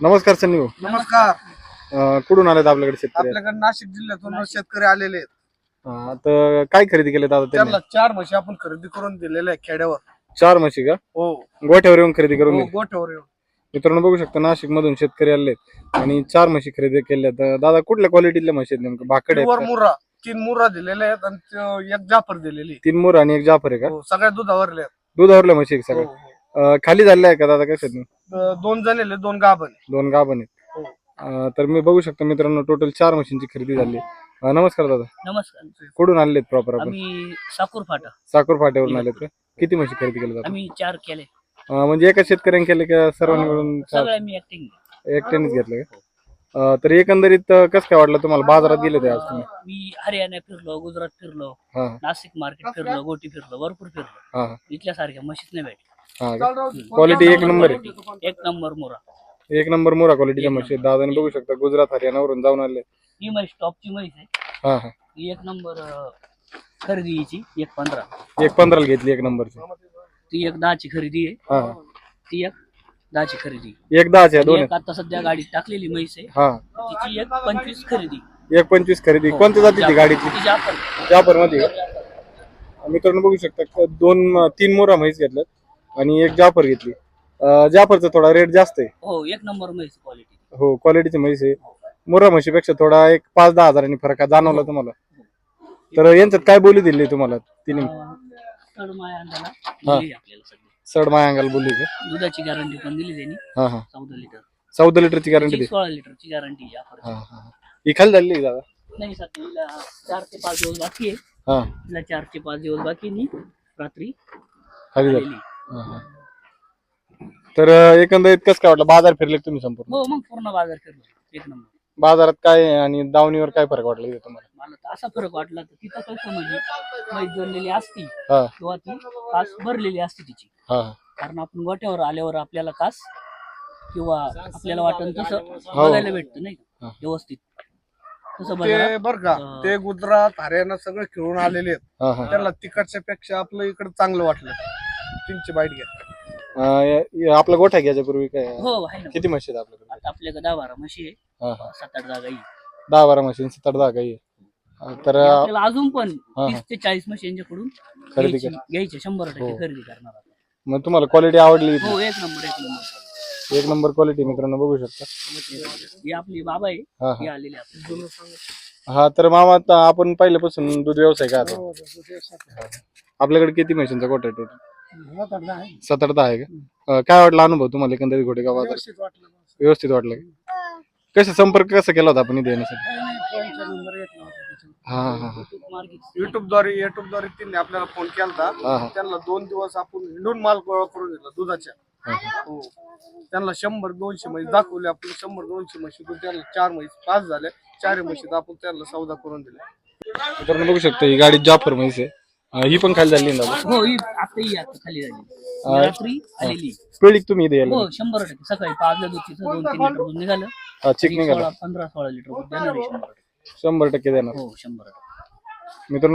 नमस्कार सन्नी भाऊ. नमस्कार. अं, कुठून आलेत आपल्याकडे शेतकरी? आपल्याकडे नाशिक जिल्ह्यातून शेतकरी आलेले आहेत. तर काय खरेदी केले दादा त्यांनी? त्यांना चार म्हशी आपण खरेदी करून दिलेल्या आहे खेड्यावर. चार म्हशी का? हो. गोठ्यावर येऊन खरेदी करून हो, दिली. गोठ्यावर येऊन. मित्रांनो बघू शकता नाशिक मधून शेतकरी आले आणि चार म्हशी खरेदी केल्या. तर दादा कुठल्या क्वालिटीतल्या म्हशी आहेत नेमकं? भाकड आहेत का? मुर्रा तीन मुर्रा दिलेले आहेत आणि त्यो एक जाफर दिलेली तीन मोर आणि एक जाफर आहे का? हो, सगळ्या दुधावरले आहेत. दुधावरल्या म्हशी हो, सगळ्या. हो. अं, खाली झालेल्या आहे का दादा? कशात दोन जणले दोन गाभण दोन गाभण आहेत. हो. अं, तर मी बघू शकतो मित्रांनो टोटल चार म्हशींची खरेदी झाली. अं, नमस्कार दादा. नमस्कार. कुठून आणलेत प्रॉपर आपण? आम्ही साकूर फाटा. साखर फाट्यावरून आलेत का? किती म्हशी खरेदी दादा आम्ही चार केले. अं, म्हणजे एका शेतकऱ्याने केले का सर्वांनी मिळून चार? सगळे मी ऍक्टिंग एकट्यानेच घेतलं का? अं, तर एकंदरीत अं, कसं काय वाटलं तुम्हाला? बाजारात गेले होते आज तुम्ही? मी हरियाणा फिरलो गुजरात फिरलो हा. नाशिक मार्केट फिरलो गोटी फिरलो भरपूर फिरलो. हा इथल्या सारख्या म्हशीच नाही भेट हा क्वालिटी एक नंबर आहे. एक नंबर मोरा. एक नंबर मोरा क्वालिटीच्या म्हशी. आहेत. दादाने बघू शकता गुजरात हरियाणावरून जाऊन आले. ही म्हैस टॉपची म्हैस आहे. हा हा. ही एक नंबर अं, खरेदी हिची एक पंधरा. एक पंधराला घेतली एक नंबरची. ती एक दहाची खरेदी आहे. हा हा. ती एक दहाची खरेदी. एक दहाची आहे, दोन आहेत. आता सध्या गाडीत टाकलेली म्हैस आहे. हा. तिची एक पंचवीस खरेदी. एक पंचवीस खरेदी. कोणत्या जातीची गाडीची? ती जाफर. जाफरमध्ये मित्रांनो बघू शकता क- दोन तीन मोरा म्हैस घेतल्यात. आणि एक जाफर घेतली. अं, जाफरचा थोडा रेट जास्त आहे. हो एक नंबर म्हैस क्वालिटी हो क्वालिटीची म्हैस आहे. मोरा म्हशीपेक्षा थोडा एक पाच दहा हजारांनी फरक आहे. जाणवला तुम्हाला? तर यांच्यात काय बोली दिली तुम्हाला तिने दिली आपल्याला सध्या सड माया अंगाला बोलली का? दुधाची गॅरंटी पण दिली त्यांनी. हा हा. चौदा लिटर चौदा लिटरची गॅरंटी दे सोळा लिटरची गॅरंटी या हा हा ही. खाली झाली आहे दादा? नाही हिला चार ते पाच दिवस बाकी आहे. हा. चार ते पाच दिवस बाकी आहे. रात्री खाली झाली. हा, हा. तर अं, एकंदरीत कसं काय वाटलं? बाजार फिरले का तुम्ही संपूर्ण? हो मग पूर्ण बाजार फिरलो. एक नंबर. बाजारात काय आहे आणि दावणीवर काय फरक वाटला इथे तुम्हाला? मला तर असा फरक वाटला तर तिथं कसं म्हणजे मैस जोडलेली असती हा. किंवा ती कास भरलेली असते तिची. हा. हा. कारण आपण गोट्यावर आल्यावर आपल्याला कास किंवा आपल्याला वाटण तसं बघायला भेटतं नाही का? हा. व्यवस्थित. तसं ते बघा. बर का ते गुजरात हरियाणा सगळे खेळून आलेले आहेत. हा हा. त्यांना तिकडच्या पेक्षा आपलं इकडे चांगलं वाटलं. तीनची बाईट घ्या अं, आपला गोठा घ्यायच्या पूर्वी काय? हो आहे ना. किती म्हशी आहेत आपल्याकडे? आता आपल्याकडे दहा बारा म्हशी आहे हा हा. सात आठ जागा येईल दहा बारा म्हशी आणि सत्तर दहा काही तर आपल्याला अजून पण हा. तीस ते चाळीस म्हशी यांच्याकडून खरेदी घ्यायची घ्यायचे शंभर टक्के हो. खरेदी करणार आपण. मग तुम्हाला क्वालिटी आवडली? हो एक नंबर एक नंबर. एक नंबर क्वालिटी मित्रांनो बघू शकता. ही आपली बाबा आहे. हा ही. हा आलेली आपली हा तर मामा आता आपण पहिल्यापासून दूध व्यवसाय का आता आपल्याकडे किती म्हशींचा गोठा आहे टोटल सात आठ दहा आहे का? अं, काय वाटला अनुभव तुम्हाला एकंदरीत घोटे गावात व्यवस्थित वाटलं का? कसं संपर्क कसा केला होता आपण इथे येण्यासाठी? हा हा हा. मार्केट युट्यूबद्वारे युट्यूबद्वारे त्यांनी आपल्याला फोन केला हा हा. त्यांना दोन दिवस आपण हिंडून माल गोळा करून दिला दुधाच्या. हा, त्यांना शंभर दोनशे म्हशी दाखवले आपण शंभर दोनशे म्हशी दूध त्यांना चार म्हशी पाच झाल्या. चार म्हशीत आपण त्यांना सौदा करून दिला मित्रांनो बघू शकता ही गाडी जाफर म्हैस आहे. अं, ही पण खाली झाली ना? दादा हो ही आता ही आता खाली झाली. रात्री आलेली. तुम्ही इथे यायला? हो शंभर टक्के. सकाळी पाचल्या दूध तिथं दोन तीन लिटर दूध निघालं. हा चिक ती निघाला. सोळा पंधरा सोळा लिटर दूध देणार आहे शंभर टक्के. शंभर टक्के देणार. हो शंभर टक्के. मित्रांनो